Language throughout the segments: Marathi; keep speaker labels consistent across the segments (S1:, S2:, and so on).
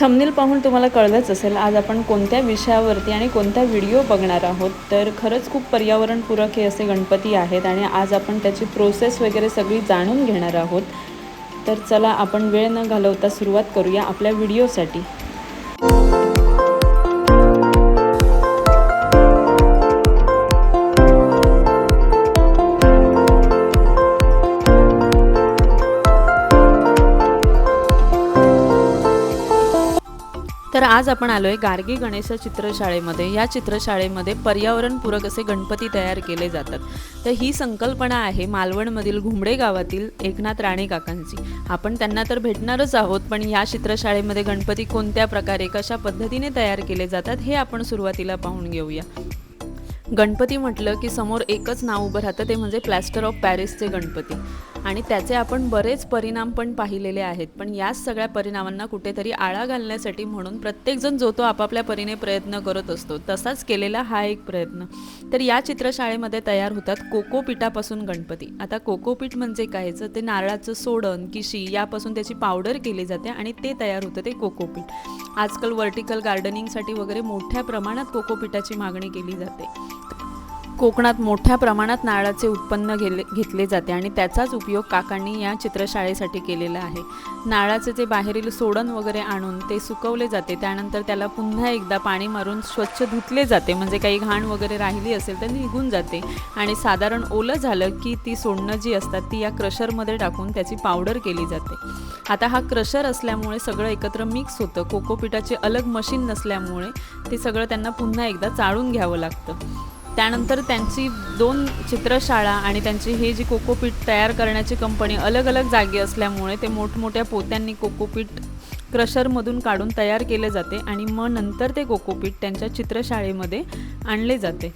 S1: थंबनेल पाहून तुम्हाला कळलंच असेल आज आपण कोणत्या विषयावरती आणि कोणता व्हिडिओ बघणार आहोत? तर खरंच खूप पर्यावरणपूरक हे असे गणपती आहेत आणि आज आपण त्याची प्रोसेस वगैरे सगळी जाणून घेणार आहोत. तर चला आपण वेळ न घालवता सुरुवात करूया आपल्या व्हिडिओसाठी. आज आपण आलो आहे गार्गी गणेश चित्रशाळेमध्ये. या चित्रशाळेमध्ये पर्यावरणपूरक असे गणपती तयार केले जातात. तर ही संकल्पना आहे मालवणमधील घुमडे गावातील एकनाथ राणे काकांची. आपण त्यांना तर भेटणारच आहोत पण या चित्रशाळेमध्ये गणपती कोणत्या प्रकारे कशा पद्धतीने तयार केले जातात हे आपण सुरुवातीला पाहून घेऊया. गणपती म्हटलं की समोर एकच नाव उभं राहतं ते म्हणजे प्लॅस्टर ऑफ पॅरिसचे गणपती. आणि त्याचे आपण बरेच परिणाम पण पाहिलेले आहेत. पण याच सगळ्या परिणामांना कुठेतरी आळा घालण्यासाठी म्हणून प्रत्येकजण जो तो आपापल्या परीने प्रयत्न करत असतो. तसाच केलेला हा एक प्रयत्न. तर या चित्रशाळेमध्ये तयार होतात कोकोपीठापासून गणपती. आता कोकोपीठ म्हणजे काय? ते नारळाचं सोडण किशी यापासून त्याची पावडर केली जाते आणि ते तयार होतं ते कोकोपीठ आजकाल व्हर्टिकल गार्डनिंगसाठी वगैरे मोठ्या प्रमाणात कोकोपीठाची मागणी केली जाते. कोकणात मोठ्या प्रमाणात नारळाचे उत्पन्न गेले घेतले जाते आणि त्याचाच उपयोग काकांनी या चित्रशाळेसाठी केलेला आहे. नारळाचे जे बाहेरील सोडण वगैरे आणून ते सुकवले जाते त्यानंतर त्याला पुन्हा एकदा पाणी मारून स्वच्छ धुतले जाते. म्हणजे काही घाण वगैरे राहिली असेल तर निघून जाते. आणि साधारण ओलं झालं की ती सोडणं जी असतात ती या क्रशरमध्ये टाकून त्याची पावडर केली जाते. आता हा क्रशर असल्यामुळे सगळं एकत्र मिक्स होतं. कोकोपीठाचे अलग मशीन नसल्यामुळे ते सगळं त्यांना पुन्हा एकदा चाळून घ्यावं लागतं. त्यानंतर त्यांची दोन चित्रशाळा आणि त्यांची हे जी कोकोपीट तयार करण्याची कंपनी अलग अलग जागी असल्यामुळे ते मोठमोठ्या पोत्यांनी कोकोपीट क्रशरमधून काढून तयार केले जाते आणि मग नंतर ते कोकोपीट त्यांच्या चित्रशाळेमध्ये आणले जाते.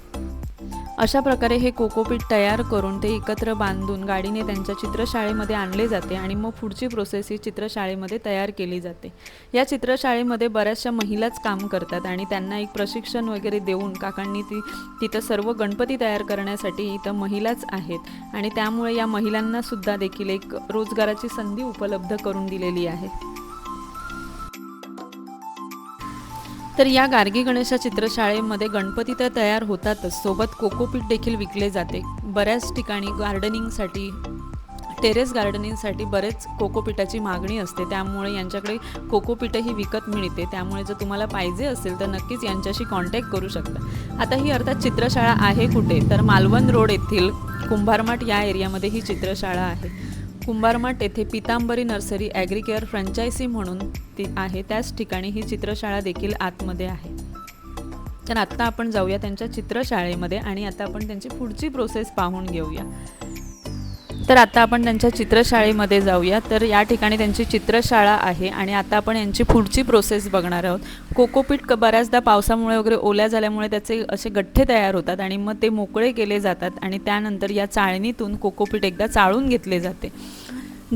S1: अशा प्रकारे हे कोकोपीट तयार करून ते एकत्र बांधून गाडीने त्यांच्या चित्रशाळेमध्ये आणले जाते आणि मग पुढची प्रोसेस ही चित्रशाळेमध्ये तयार केली जाते. या चित्रशाळेमध्ये बऱ्याचशा महिलाच काम करतात आणि त्यांना एक प्रशिक्षण वगैरे देऊन काकांनी ती तिथं सर्व गणपती तयार करण्यासाठी इथं महिलाच आहेत. आणि त्यामुळे या महिलांना सुद्धा देखील एक रोजगाराची संधी उपलब्ध करून दिलेली आहे. तर या गार्गी गणेशा चित्रशाळेमध्ये गणपती तर तयार होतातच. सोबत कोकोपीट देखील विकले जाते. बऱ्याच ठिकाणी गार्डनिंगसाठी टेरेस गार्डनिंगसाठी बरेच कोकोपीठाची मागणी असते. त्यामुळे यांच्याकडे कोकोपीठही विकत मिळते. त्यामुळे जर तुम्हाला पाहिजे असेल तर नक्कीच यांच्याशी कॉन्टॅक्ट करू शकता. आता ही अर्थात चित्रशाळा आहे कुठे? तर मालवण रोड येथील कुंभारमाठ या एरियामध्ये ही चित्रशाळा आहे. कुंभारमाट येथे पितांबरी नर्सरी ॲग्रिकेअर फ्रँचायसी म्हणून ती आहे. त्याच ठिकाणी ही चित्रशाळा देखील आतमध्ये आहे. तर आत्ता आपण जाऊया त्यांच्या चित्रशाळेमध्ये आणि आता आपण त्यांची पुढची प्रोसेस पाहून घेऊया. तर आता आपण त्यांच्या चित्रशाळेमध्ये जाऊया. तर या ठिकाणी त्यांची चित्रशाळा आहे आणि आता आपण यांची पुढची प्रोसेस बघणार आहोत. कोकोपीट क बऱ्याचदा पावसामुळे वगैरे ओल्या झाल्यामुळे त्याचे असे गठ्ठे तयार होतात आणि मग ते मोकळे केले जातात आणि त्यानंतर या चाळणीतून कोकोपीट एकदा चाळून घेतले जाते.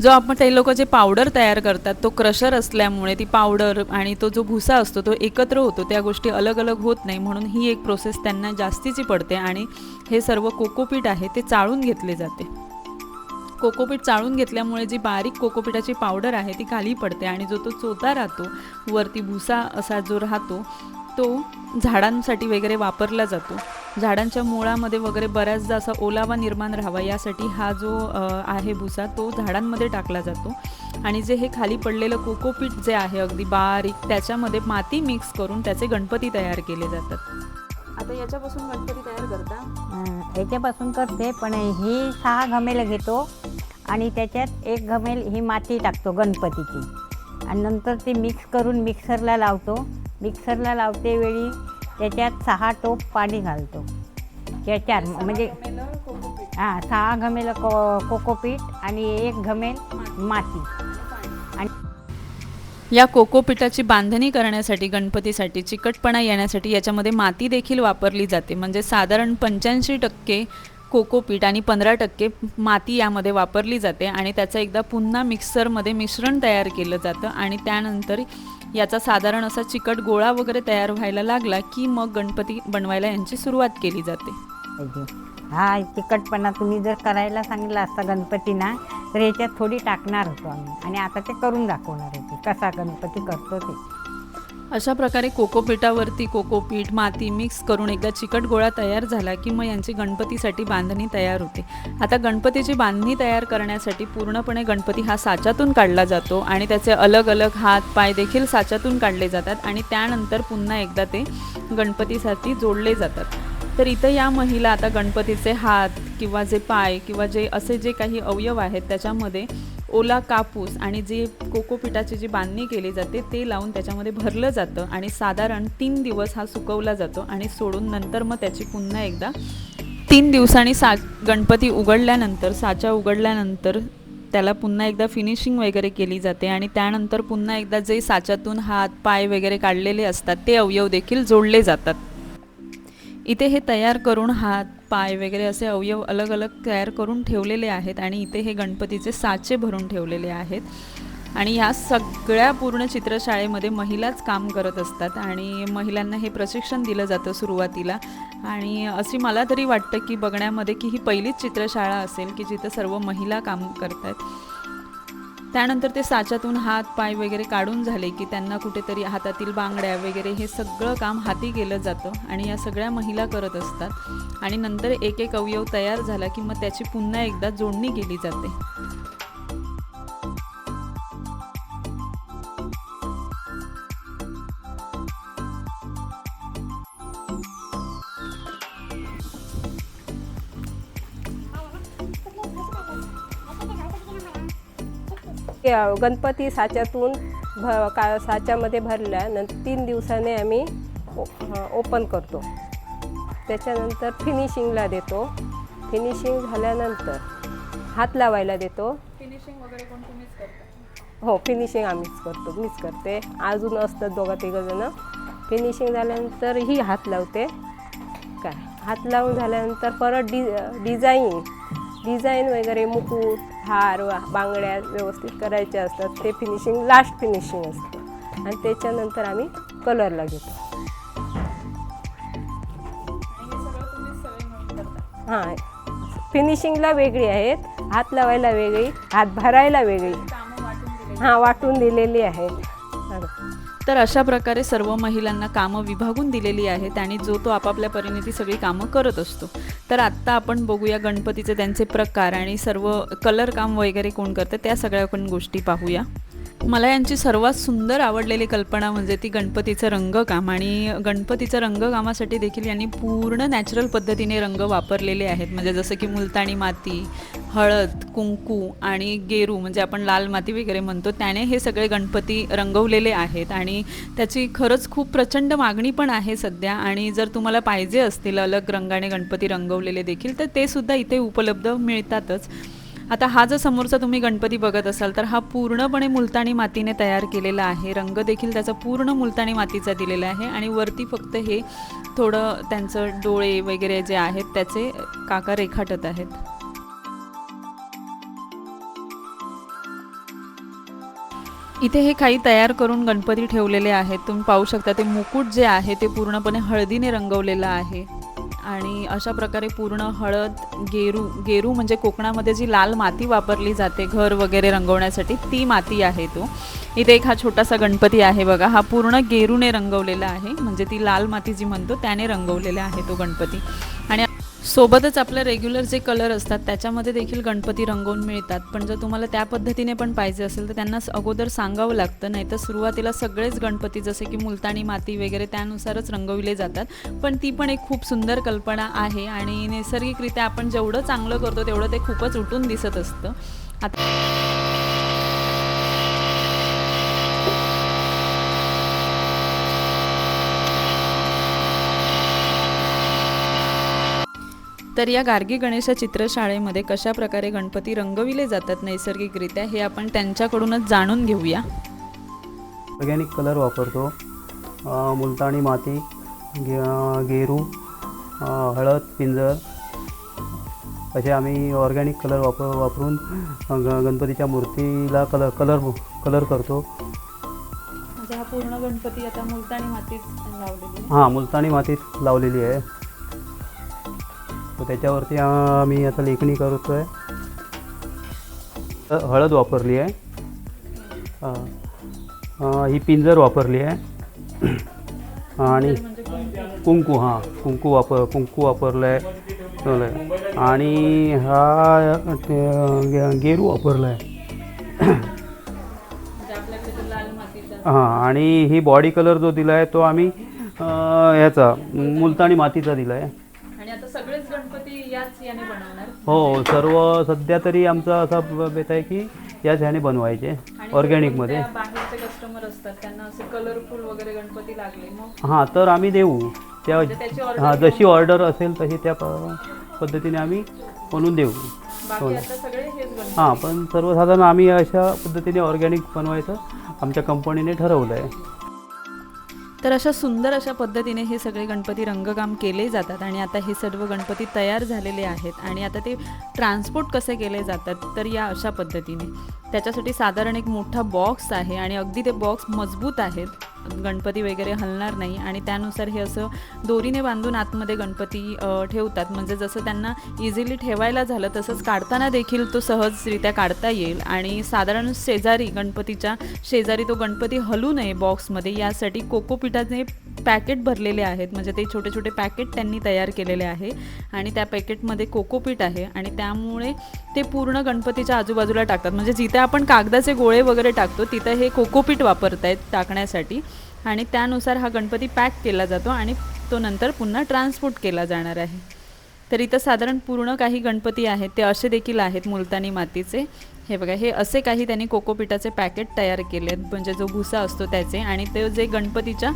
S1: जो आपण ते लोक जे पावडर तयार करतात तो क्रशर असल्यामुळे ती पावडर आणि तो जो भुसा असतो तो एकत्र होतो. त्या गोष्टी अलग अलग होत नाही म्हणून ही एक प्रोसेस त्यांना जास्तीची पडते आणि हे सर्व कोकोपीट आहे ते चाळून घेतले जाते. कोकोपीठ चाळून घेतल्यामुळे जी बारीक कोकोपीठाची पावडर आहे ती खाली पडते आणि जो तो चोता राहतो वरती भुसा असा जो राहतो तो झाडांसाठी वगैरे वापरला जातो. झाडांच्या मुळामध्ये वगैरे बऱ्याचदा असा ओलावा निर्माण राहावा यासाठी हा जो आहे भुसा तो झाडांमध्ये टाकला जातो. आणि जे हे खाली पडलेलं कोकोपीठ जे आहे अगदी बारीक त्याच्यामध्ये माती मिक्स करून त्याचे गणपती तयार केले जातात. आता याच्यापासून गणपती तयार करता?
S2: याच्यापासून करते पण ही सहा घमेलं घेतो आणि त्याच्यात एक घमेल ही माती टाकतो गणपतीची. आणि नंतर ती मिक्स करून मिक्सरला लावतो. मिक्सरला लावते वेळी त्याच्यात सहा टोप पाणी घालतो. चार म्हणजे हां सहा घमेलं को कोकोपीठ आणि एक घमेल माती.
S1: या कोकोपीठाची बांधणी करण्यासाठी गणपतीसाठी चिकटपणा येण्यासाठी याच्यामध्ये माती देखील वापरली जाते. म्हणजे साधारण पंच्याऐंशी टक्के कोकोपीठ आणि पंधरा टक्के माती यामध्ये वापरली जाते आणि त्याचं एकदा पुन्हा मिक्सरमध्ये मिश्रण तयार केलं जातं आणि त्यानंतर याचा साधारण असा चिकट गोळा वगैरे तयार व्हायला लागला की मग गणपती बनवायला यांची सुरुवात केली जाते.
S2: हा तिखटपणा तुम्ही जर करायला सांगितलं असता गणपतीना तर ह्याच्यात थोडी टाकणार होतो आम्ही. आणि आता ते करून दाखवणार आहे ते कसा गणपती करतो ते.
S1: अशा प्रकारे कोकोपीठावरती कोकोपीठ माती मिक्स करून एकदा चिकट गोळा तयार झाला की मग यांची गणपतीसाठी बांधणी तयार होते. आता गणपतीची बांधणी तयार करण्यासाठी पूर्णपणे गणपती हा साच्यातून काढला जातो आणि त्याचे अलग अलग हात पाय देखील साच्यातून काढले जातात आणि त्यानंतर पुन्हा एकदा ते गणपतीसाठी जोडले जातात. तर इथं या महिला आता गणपतीचे हात किंवा जे पाय किंवा जे असे जे काही अवयव आहेत त्याच्यामध्ये ओला कापूस आणि जे कोकोपिटाची जी बांधणी केली जाते ते लावून त्याच्यामध्ये भरलं जातं आणि साधारण तीन दिवस हा सुकवला जातो आणि सोडून नंतर मग त्याची पुन्हा एकदा तीन दिवसांनी सा गणपती उघडल्यानंतर साचा उघडल्यानंतर त्याला पुन्हा एकदा फिनिशिंग वगैरे केली जाते आणि त्यानंतर पुन्हा एकदा जे साच्यातून हात पाय वगैरे काढलेले असतात ते अवयव देखील जोडले जातात. इथे हे तयार करून हात पाय वगैरे असे अवयव अलग अलग तयार करून ठेवलेले आहेत आणि इथे हे गणपतीचे साचे भरून ठेवलेले आहेत. आणि ह्या सगळ्या पूर्ण चित्रशाळेमध्ये महिलाच काम करत असतात आणि महिलांना हे प्रशिक्षण दिलं जातं सुरुवातीला. आणि अशी मला तरी वाटतं की बघण्यामध्ये की ही पहिलीच चित्रशाळा असेल की जिथं सर्व महिला काम करत आहेत त्यानंतर ते साच्यातून हात पाय वगैरे काढून झाले की त्यांना कुठेतरी हातातील बांगड्या वगैरे हे सगळं काम हाती केलं जातं आणि या सगळ्या महिला करत असतात. आणि नंतर एक एक अवयव तयार झाला की मग त्याची पुन्हा एकदा जोडणी केली जाते.
S3: ते, अ, गणपती साच्यातून भ का साच्यामध्ये भरल्यानंतर तीन दिवसाने आम्ही ओ ओपन करतो. त्याच्यानंतर फिनिशिंगला देतो. फिनिशिंग झाल्यानंतर हात लावायला देतो.
S1: फिनिशिंग वगैरे कोण तुम्हीच करता?
S3: हो फिनिशिंग आम्हीच करतो मीच करते. अजून असतात दोघा तिघं जणं. फिनिशिंग झाल्यानंतर ही हात लावते. काय? हात लावून झाल्यानंतर परत डि डिझाईन डिझाईन वगैरे मुकुट हार वा- बांगड्या व्यवस्थित करायच्या असतात. ते फिनिशिंग लास्ट फिनिशिंग असतं. आणि त्याच्यानंतर आम्ही कलरला घेतो. हां फिनिशिंगला वेगळी आहेत. हात लावायला वेगळी हात भरायला वेगळी. हां वाटून दिलेली आहेत.
S1: तर अशा प्रकारे सर्व महिलांना कामं विभागून दिलेली आहेत आणि जो तो आपापल्या परीने ती सगळी कामं करत असतो. तर आत्ता आपण बघूया गणपतीचे त्यांचे प्रकार आणि सर्व कलर काम वगैरे कोण करतं त्या सगळ्या पण गोष्टी पाहूया. मला यांची सर्वात सुंदर आवडलेली कल्पना म्हणजे ती गणपतीचं रंगकाम आणि गणपतीचं रंगकामासाठी देखील यांनी पूर्ण नॅचरल पद्धतीने रंग वापरलेले आहेत. म्हणजे जसं की मुलतानी माती हळद कुंकू आणि गेरू म्हणजे आपण लाल माती वगैरे म्हणतो त्याने हे सगळे गणपती रंगवलेले आहेत आणि त्याची खरंच खूप प्रचंड मागणी पण आहे सध्या आणि जर तुम्हाला पाहिजे असतील अलग रंगाने गणपती रंगवलेले देखील तर ते सुद्धा इथे उपलब्ध मिळतातच. आता हा जो समोरचा तुम्ही गणपती बघत असाल तर हा पूर्णपणे मुलतानी मातीने तयार केलेला आहे. रंग देखील त्याचा पूर्ण मुलतानी मातीचा दिलेला आहे आणि वरती फक्त हे थोडं त्यांचं डोळे वगैरे जे आहेत त्याचे काका रेखाटत आहेत. इथे हे काही तयार करून गणपती ठेवलेले आहेत. तुम्ही पाहू शकता ते मुकुट जे आहे ते पूर्णपणे हळदीने रंगवलेलं आहे. आणि अशा प्रकारे पूर्ण हळद गेरू गेरू म्हणजे कोकणामध्ये जी लाल माती वापरली जाते घर वगैरे रंगवण्यासाठी ती माती आहे तो. इथे एक हा छोटासा गणपती आहे बघा. हा पूर्ण गेरूने रंगवलेला आहे. म्हणजे ती लाल माती जी म्हणतो त्याने रंगवलेला आहे तो गणपती. आणि सोबतच आपले रेग्युलर जे कलर असतात त्याच्यामध्ये देखील गणपती रंगवून मिळतात. पण जर तुम्हाला त्या पद्धतीने पण पाहिजे असेल तर त्यांना अगोदर सांगावं लागतं नाही तर सुरुवातीला सगळेच गणपती जसे की मुलतानी माती वगैरे त्यानुसारच रंगविले जातात. पण ती पण एक खूप सुंदर कल्पना आहे आणि नैसर्गिकरित्या आपण जेवढं चांगलं करतो तेवढं ते खूपच उठून दिसत असतं. आता तर या गार्गी गणेशा चित्रशाळेमध्ये कशा प्रकारे गणपती रंगविले जातात नैसर्गिकरित्या हे आपण त्यांच्याकडूनच जाणून घेऊया.
S4: ऑर्गॅनिक कलर वापरतो. अ, मुलताणी माती गे गेरू अ, हळद पिंजर असे आम्ही ऑर्गॅनिक कलर वापर वापरून ग गणपतीच्या मूर्तीला कलर कलर कलर करतो.
S1: म्हणजे हा पूर्ण गणपती आता मुलतानी मातीत लावलेली
S4: हां मुलताणी मातीत लावलेली आहे. त्याच्यावरती आम्ही आता लेखणी करतो आहे हळद वापरली आहे. ही पिंजर वापरली आहे. आणि कुंकू हां कुंकू वापर कुंकू वापरलं आहे आणि हा गेरू वापरला आहे हां आणि ही बॉडी कलर जो दिला आहे तो आम्ही ह्याचा मुलतानी मातीचा दिला आहे हो सर्व सध्या तरी आमचा असा बेत आहे की याच ह्याने बनवायचे ऑर्गॅनिकमध्ये
S1: बाहेरचे कस्टमर असतात त्यांना असे कलरफुल वगैरे गणपती लागले मग?
S4: हां तर आम्ही देऊ. त्या
S1: म्हणजे
S4: हां जशी ऑर्डर असेल तशी त्या प- पद्धतीने आम्ही बनवून देऊ.
S1: बाकी आता सगळे हेच गणपती
S4: हां पण सर्वसाधारण आम्ही अशा पद्धतीने ऑर्गॅनिक बनवायचं आमच्या कंपनीने ठरवलं आहे
S1: तर अशा सुंदर अशा पद्धतीने हे सगळे गणपती रंगकाम केले जातात आणि आता हे सर्व गणपती तयार झालेले आहेत आणि आता ते ट्रान्सपोर्ट कसे केले जातात तर या अशा पद्धतीने. त्याच्यासाठी साधारण एक मोठा बॉक्स आहे आणि अगदी ते बॉक्स मजबूत आहेत. गणपती वगैरे हलणार नाही आणि त्यानुसार हे असं दोरीने बांधून आतमध्ये गणपती ठेवतात. म्हणजे जसं त्यांना इझिली ठेवायला झालं तसंच काढताना देखील तो सहजरित्या काढता येईल. आणि साधारण शेजारी गणपतीच्या शेजारी तो गणपती हलू नये बॉक्समध्ये यासाठी कोकोपिठाचे पॅकेट भरलेले आहेत. म्हणजे ते छोटे छोटे पॅकेट त्यांनी तयार केलेले आहे. आणि त्या पॅकेटमध्ये कोकोपीट आहे. आणि त्यामुळे ते पूर्ण गणपतीच्या आजूबाजूला टाकतात. म्हणजे जिथे आपण कागदाचे गोळे वगैरे टाकतो तिथं हे कोकोपीट वापरत आहेत टाकण्यासाठी. आणि त्यानुसार हा गणपती पॅक केला जातो आणि तो नंतर पुन्हा ट्रान्सपोर्ट केला जाणार आहे. तर इथं साधारण पूर्ण काही गणपती आहेत. ते असे देखील आहेत मुलतानी मातीचे. हे बघा हे असे काही त्यांनी कोकोपिटाचे पॅकेट तयार केले आहेत म्हणजे जो भुसा असतो त्याचे. आणि ते जे गणपतीच्या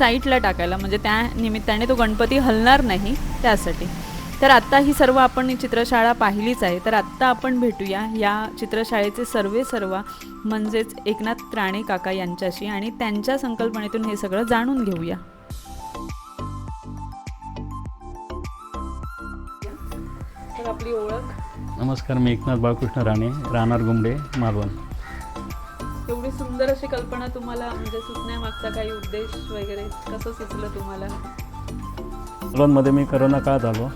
S1: साईडला टाकायला म्हणजे त्या निमित्ताने तो गणपती हलणार नाही त्यासाठी. तर आत्ता ही सर्व आपण चित्रशाळा पाहिलीच आहे. तर आत्ता आपण भेटूया या चित्रशाळेचे सर्वे सर्व म्हणजेच एकनाथ राणे काका यांच्याशी आणि त्यांच्या संकल्पनेतून हे सगळं जाणून घेऊया. तर आपली ओळख.
S5: नमस्कार मी एकनाथ बाळकृष्ण राणे राहणार गुंबडे मालवण.
S1: एवढी सुंदर अशी कल्पना तुम्हाला म्हणजे सुचण्यामागचा काही उद्देश वगैरे कसं सुचलं तुम्हाला?
S5: लॉनमध्ये मी करोना काळात आलो.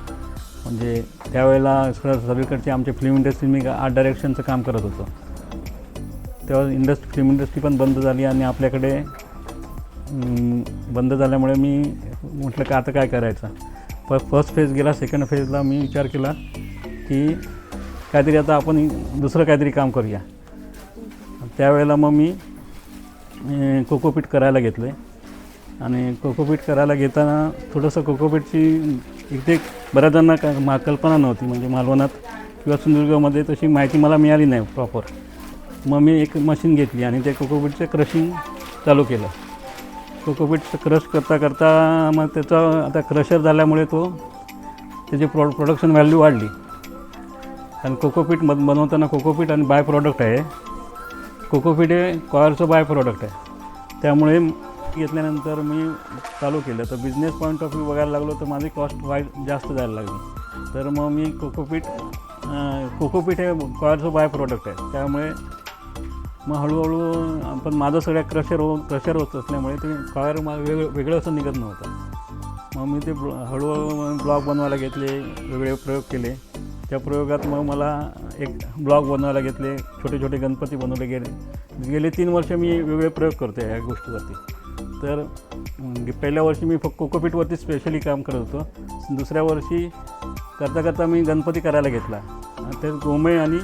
S5: म्हणजे त्यावेळेला सगळं सगळीकडची आमची फिल्म इंडस्ट्री मी आर्ट डायरेक्शनचं काम करत होतो. तेव्हा इंडस्ट्री फिल्म इंडस्ट्री पण बंद झाली आणि आपल्याकडे बंद झाल्यामुळे मी म्हटलं का आता काय करायचं? प फर्स्ट फेज गेला सेकंड फेजला मी विचार केला की काहीतरी आता आपण दुसरं काहीतरी काम करूया. त्यावेळेला मग मी कोकोपीट करायला घेतलं आणि कोकोपीट करायला घेताना थोडंसं कोकोपीटची इथे बऱ्याच जणांना का मा कल्पना नव्हती. म्हणजे मालवणात किंवा सिंधुदुर्गमध्ये तशी माहिती मला मिळाली नाही प्रॉपर मग मी एक मशीन घेतली आणि ते कोकोपीटचं क्रशिंग चालू केलं. कोकोपीट क्रश करता करता मग त्याचा आता क्रशर झाल्यामुळे तो त्याची प्रो प्रोडक्शन व्हॅल्यू वाढली. आणि कोकोपीट मध बनवताना कोकोपीट आणि बाय प्रॉडक्ट आहे. कोकोपीट हे कॉयरचं बाय प्रॉडक्ट आहे. त्यामुळे घेतल्यानंतर मी चालू केलं. तर बिझनेस पॉईंट ऑफ व्ह्यू बघायला लागलो तर माझी कॉस्ट वाईट जास्त जायला लागली. तर मग मी कोकोपीट कोकोपीट हे कॉयरचं बाय प्रॉडक्ट आहे. त्यामुळे मग हळूहळू पण माझं सगळ्या क्रशर हो क्रशर होत असल्यामुळे ते कॉयर मा वेगळं वेगळं असं निघत नव्हतं. मग मी ते ब्लॉ हळूहळू ब्लॉग बनवायला घेतले वेगळे प्रयोग केले. त्या प्रयोगात मग मला एक ब्लॉग बनवायला घेतले छोटे छोटे गणपती बनवले गेले. गेले तीन वर्ष मी वेगळे प्रयोग करतो या गोष्टीवरती. तर पहिल्या वर्षी मी फक्त कोकोपीटवरती स्पेशली काम करत होतो. दुसऱ्या वर्षी करता करता मी गणपती करायला घेतला. ते गोमय आणि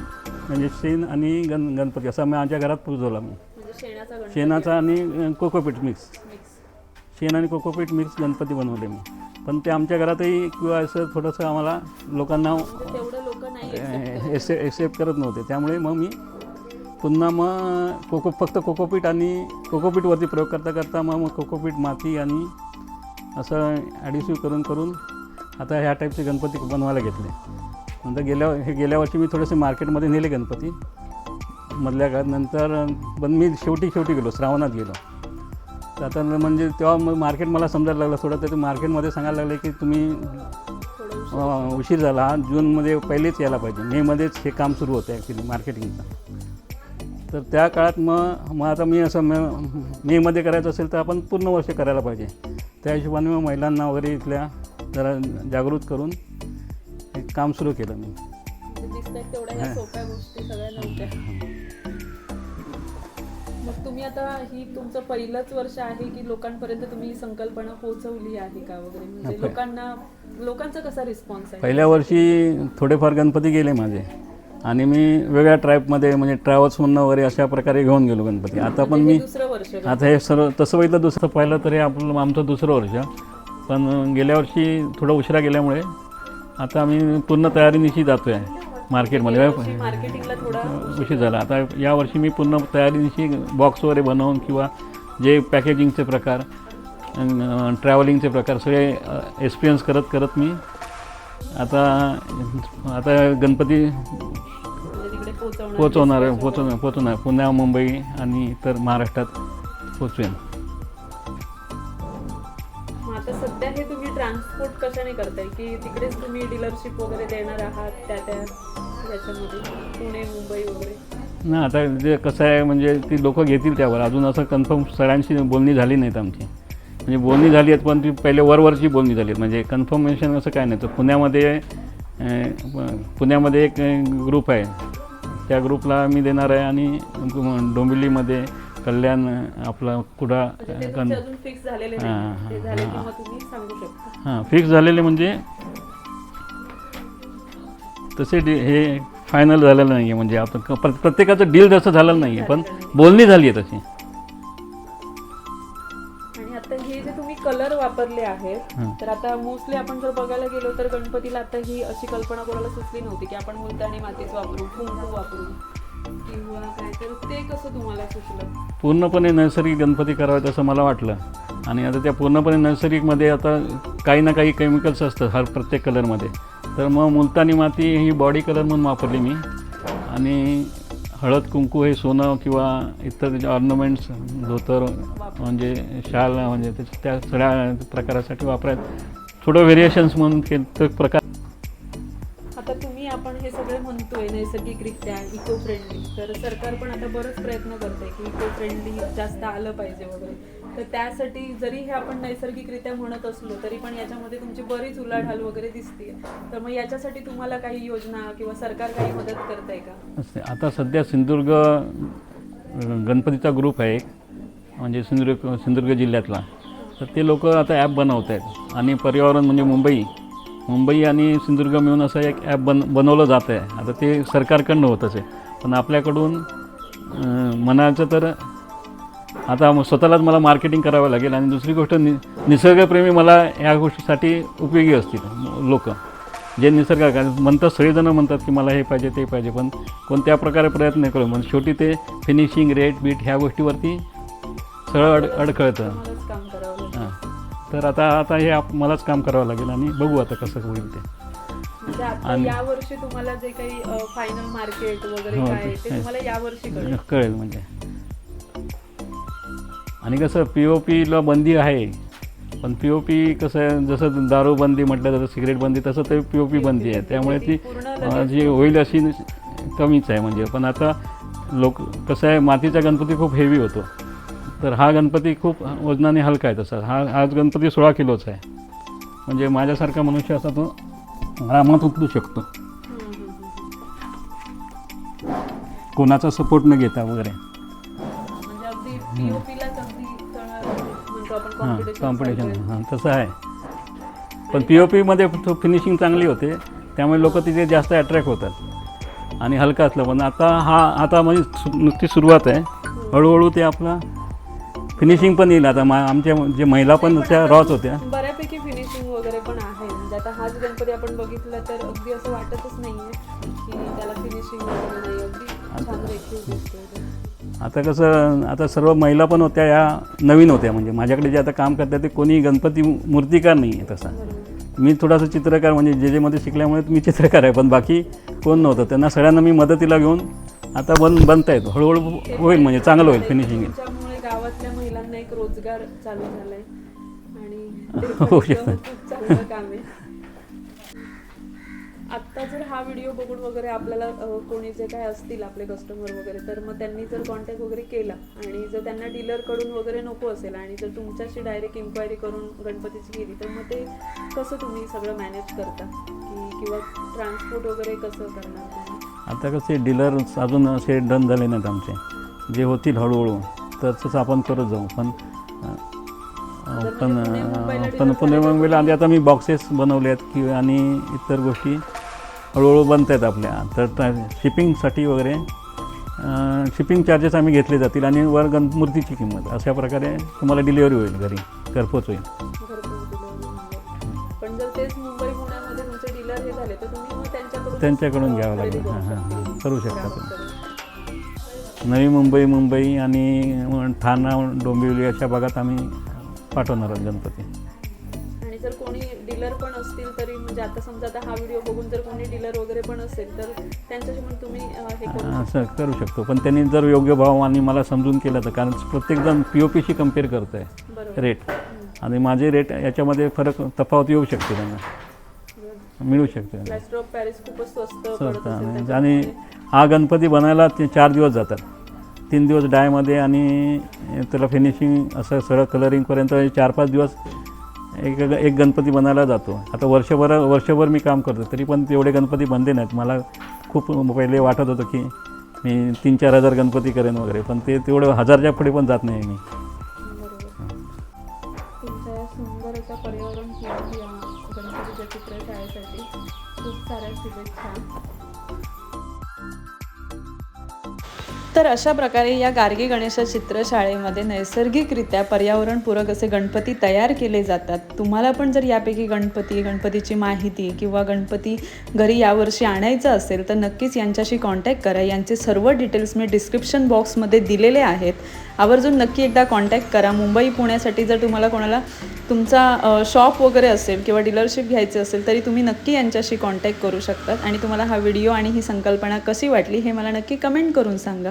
S5: म्हणजे शेण आणि गण गणपती असा माझ्या घरात पुजवला मी
S1: म्हणजे शेणाचा
S5: आणि कोकोपीट मिक्स
S1: मिक्स
S5: शेण आणि कोकोपीट मिक्स गणपती बनवले मी. पण ते आमच्या घरातही किंवा असं थोडंसं आम्हाला लोकांना
S1: तेवढं
S5: एक्सेप्ट करत नव्हते. त्यामुळे मग मी पुन्हा मग कोको फक्त कोकोपीट आणि कोकोपीटवरती प्रयोग करता करता मग मग कोकोपीट माती आणि असं ॲडिसिव्ह करून करून आता ह्या टाईपचे गणपती बनवायला घेतले. नंतर गेल्या हे गेल्या वर्षी मी थोडेसे मार्केटमध्ये नेले गणपती. मधल्या काळात नंतर पण मी शेवटी शेवटी गेलो श्रावणात गेलो. तर आता म्हणजे तेव्हा मग मार्केट मला समजायला लागलं थोडं तर ते मार्केटमध्ये सांगायला लागले की तुम्ही उशीर झाला. हा जूनमध्ये पहिलेच यायला पाहिजे. मेमध्येच हे काम सुरू होतं ॲक्च्युली मार्केटिंगचं तर त्या काळात मग मग आता मी असं मे मेमध्ये करायचं असेल तर आपण पूर्ण वर्ष करायला पाहिजे. त्या हिशोबाने मग महिलांना वगैरे इथल्या जरा जागृत करून एक काम सुरू केलं मी.
S1: मग तुम्ही आता ही तुमचं पहिलंच वर्ष आहे की लोकांपर्यंत तुम्ही ही संकल्पना पोहोचवली आहे का वगैरे? म्हणजे लोकांना लोकांचा कसा रिस्पॉन्स आहे?
S5: पहिल्या वर्षी थोडेफार गणपती गेले माझे. आणि मी वेगळ्या ट्राईपमध्ये म्हणजे ट्रॅव्हल्समधनं वगैरे अशा प्रकारे घेऊन गेलो गणपती. आता पण मी
S1: दुसरं वर्ष का?
S5: आता हे सर्व तसं बघितलं दुसरं पाहिलं तर आपलं आमचं दुसरं वर्ष. पण गेल्या वर्षी थोडं उशिरा गेल्यामुळे आता आम्ही पूर्ण तयारीनिशी जातो आहे मार्केटमध्ये.
S1: मार्केटिंगला थोडा
S5: उशीर झाला. आता यावर्षी मी पूर्ण तयारीनिशी बॉक्स वगैरे बनवून किंवा जे पॅकेजिंगचे प्रकार ट्रॅव्हलिंगचे प्रकार सगळे एक्सपिरियन्स करत करत मी आता आता गणपती पोचवणार आहे पोचवणार पोचवणार पुण्या मुंबई आणि इतर महाराष्ट्रात पोचवेन
S1: आता सध्या ट्रान्सपोर्ट कशाने करताय? की तिकडेच तुम्ही डीलरशिप वगैरे देणार आहात त्या त्या याच्यामध्ये पुणे मुंबई वगैरे?
S5: ना आता जे कसं आहे म्हणजे ती लोकं घेतील त्यावर. अजून असं कन्फर्म सगळ्यांशी बोलणी झाली नाहीत आमची. म्हणजे बोलणी झाली आहेत पण ती पहिले वरवरची बोलणी झाली आहेत. म्हणजे कन्फर्मेशन असं काय नाही. तर पुण्यामध्ये अं, पुण्यामध्ये एक ग्रुप आहे. त्या ग्रुपला मी देणार आहे आणि डोंबिवलीमध्ये कल्याण आपला कुडा
S1: म्हणजे
S5: कन हां, फिक्स झालेले म्हणजे तसे डि हे फायनल झालेलं नाही आहे म्हणजे आपण प्रत्येकाचं डील जसं झालेलं नाही आहे पण बोलणी झाली आहे तशी.
S1: आणि आता हे जे तुम्ही कलर वापरले आहेत. तर आता मोस्टली आपण जर बघायला गेलो तर गणपतीला आता ही अशी कल्पना कोणाला सुचली नव्हती की आपण मुलतानी मातीच वापरू कुंकू वापरू. किंवा काय तर ते कसं तुम्हाला सुचलं?
S5: पूर्णपणे नैसर्गिक गणपती करावेत असं मला वाटलं. आणि आता त्या पूर्णपणे नैसर्गिकमध्ये आता काही ना काही केमिकल्स असतात हर प्रत्येक कलरमध्ये तर मग मुलतानी माती ही बॉडी कलर म्हणून वापरली मी. आणि हळद कुंकू हे सोनं किंवा इतर ऑर्नमेंट्स धोतर म्हणजे शाल म्हणजे त्या सगळ्या प्रकारासाठी वापरायचं थोडं व्हेरिएशन्स म्हणून के प्रकार
S1: सगळे नैसर्गिकरित्या इको फ्रेंडली तर सरकार पण आता बरंच प्रयत्न करते की इको फ्रेंडली जास्त आलं पाहिजे वगैरे. तर त्यासाठी जरी हे आपण नैसर्गिकरित्या म्हणत असलो तरी पण याच्यामध्ये तुमची बरीच उलाढाल वगैरे दिसते तर मग याच्यासाठी तुम्हाला काही योजना किंवा सरकार काही मदत करतंय का?
S5: आता सध्या सिंधुदुर्ग गणपतीचा ग्रुप आहे म्हणजे सिंधुदुर्ग सिंधुदुर्ग जिल्ह्यातला. तर ते लोक आता ॲप बनवत आहेत आणि पर्यावरण म्हणजे मुंबई. मुंबई आणि सिंधुदुर्ग मिळून असं एक ॲप बन बनवलं जात आहे आता ते सरकारकडनं होतंच आहे पण आपल्याकडून म्हणायचं तर आता स्वतःलाच मला मार्केटिंग करावं लागेल आणि दुसरी गोष्ट नि निसर्गप्रेमी मला या गोष्टीसाठी उपयोगी असतील लोक. जे निसर्ग म्हणतात सगळेजणं म्हणतात की मला हे पाहिजे ते पाहिजे पण कोणत्या प्रकारे प्रयत्न करू? म्हणजे शेवटी ते फिनिशिंग रेट बीट ह्या गोष्टीवरती सगळं अड अडखळतं. तर आता आता हे आप मलाच काम करावं लागेल आणि बघू आता कसं होईल ते.
S1: म्हणजे आता
S5: आणि-
S1: या वर्षी तुम्हाला जे काही फायनल मार्केट वगैरे
S5: हो,
S1: काय आहे,
S5: ते-
S1: ते तुम्हाला या वर्षी कळेल.
S5: कळेल म्हणजे. आणि कसं पी ओ पीला बंदी आहे. पण पी ओ पी कसं आहे जसं दारू बंदी म्हटलं जातं सिगरेट बंदी तसं ते पी ओ पी बंदी आहे. त्यामुळे ती अं, जी होईल अशी कमीच आहे म्हणजे. पण आता लोक कसं आहे मातीचा गणपती खूप हेवी होतो. तर हा गणपती खूप वजनाने हलका आहे तसा. हा आज गणपती सोळा किलोचा आहे. म्हणजे माझ्यासारखा मनुष्य असा तो आरामात उचलू शकतो. कोणाचा सपोर्ट न घेता वगैरे. हां
S1: कॉम्पिटिशन
S5: हां तसं आहे. पण पी ओ पीमध्ये फिनिशिंग चांगली होते. त्यामुळे लोक तिथे जास्त अट्रॅक्ट होतात. आणि हलका असलं. पण आता हा आता म्हणजे नुकती सुरुवात आहे. हळूहळू ते आपला फिनिशिंग पण येईल. आता मा आमच्या जे महिला पण त्या रॉच होत्या.
S1: बऱ्यापैकी फिनिशिंग वगैरे पण आहे. म्हणजे आता हाच गणपती आपण बघितला तर अगदी असं वाटतच नाहीये की त्याला फिनिशिंग वगैरे नाही. अगदी छान रेखीव दिसतोय तो.
S5: आता कसं आता सर्व महिला पण होत्या या नवीन होत्या. म्हणजे माझ्याकडे जे आता काम करतात ते कोणी गणपती मूर्तिकार नाही आहे तसा. मी थोडासा चित्रकार म्हणजे जे जेमध्ये शिकल्यामुळे मी चित्रकार आहे. पण बाकी कोण नव्हतं. त्यांना सगळ्यांना मी मदतीला घेऊन आता बन बनता येतो हळूहळू होईल म्हणजे चांगलं होईल फिनिशिंग
S1: रोजगार चालू झालाय. आणि चांगलं काम आहे. आत्ता जर हा व्हिडिओ बघून वगैरे आपल्याला कोणी जे काय असतील आपले कस्टमर वगैरे तर मग त्यांनी जर कॉन्टॅक्ट वगैरे केला आणि जर त्यांना डीलरकडून वगैरे नको असेल आणि जर तुमच्याशी डायरेक्ट इन्क्वायरी करून गणपतीची केली तर मग ते कसं तुम्ही सगळं मॅनेज करता? की किंवा ट्रान्सपोर्ट वगैरे कसं करणार
S5: आता कसे डीलर अजून असे डन झाले नाहीत आमचे. जे होतील हळूहळू तर तसं आपण करत जाऊ. पण पण
S1: म्हणजे पुणे,
S5: पण मुंबईला आधी आता मी बॉक्सेस बनवले आहेत किंवा आणि इतर गोष्टी हळूहळू बनत आहेत आपल्या. तर शिपिंगसाठी वगैरे शिपिंग चार्जेस आम्ही घेतले जातील आणि वर गण मूर्तीची किंमत. अशा प्रकारे तुम्हाला डिलिव्हरी होईल घरी घरपोच होईल.
S1: हे त्यांच्याकडून
S5: घ्यावं लागेल. हां हां करू शकता तुम्ही. नवी मुंबई मुंबई आणि ठाणा डोंबिवली अशा भागात आम्ही पाठवणार आहोत गणपती.
S1: आणि जर कोणी डीलर पण असतील तरी म्हणजे आता समजा आता हा व्हिडिओ बघून जर कोणी डीलर वगैरे पण असेल तर त्यांच्याशी पण तुम्ही अं, हे करू शकता.
S5: असं करू शकतो. पण त्यांनी जर योग्य भाव आणि मला समजून केलं तर कारण प्रत्येकजण पी ओ पीशी कंपेअर करत आहे
S1: बरोबर.
S5: रेट आणि माझे रेट याच्यामध्ये फरक तफावत येऊ शकते त्यांना. मिळू शकते.
S1: प्लॅस्टर ऑफ पॅरिस खूपच स्वस्त पडत
S5: स्वस्त
S1: असेल
S5: आणि हा गणपती बनायला ते चार दिवस जातात. तीन दिवस डायमध्ये आणि त्याला फिनिशिंग असं सरळ कलरिंगपर्यंत चार पाच दिवस एक एक गणपती बनायला जातो. आता वर्षभर वर्षभर मी काम करतो तरी पण तेवढे गणपती बनले नाहीत. मला खूप पहिले वाटत होतं की मी तीन चार हजार गणपती करेन वगैरे पण ते तेवढं हजारच्या पुढे पण जात नाही मी.
S1: खूप साऱ्या शुभेच्छा. तर अशा प्रकारे या गार्गी गणेश चित्रशाळेमध्ये नैसर्गिकरित्या पर्यावरणपूरक असे गणपती तयार केले जातात. तुम्हाला पण जर यापैकी गणपती गणपतीची माहिती किंवा गणपती घरी यावर्षी आणायचं असेल तर नक्कीच यांच्याशी कॉन्टॅक्ट करा. यांचे सर्व डिटेल्स मी डिस्क्रिप्शन बॉक्समध्ये दिलेले आहेत. आवर्जून नक्की एकदा कॉन्टॅक्ट करा. मुंबई पुण्यासाठी जर तुम्हाला कोणाला तुमचा शॉप वगैरे असेल किंवा डीलरशिप घ्यायची असेल तरी तुम्ही नक्की यांच्याशी कॉन्टॅक्ट करू शकतात. आणि तुम्हाला हा व्हिडिओ आणि ही संकल्पना कशी वाटली हे मला नक्की कमेंट करून सांगा.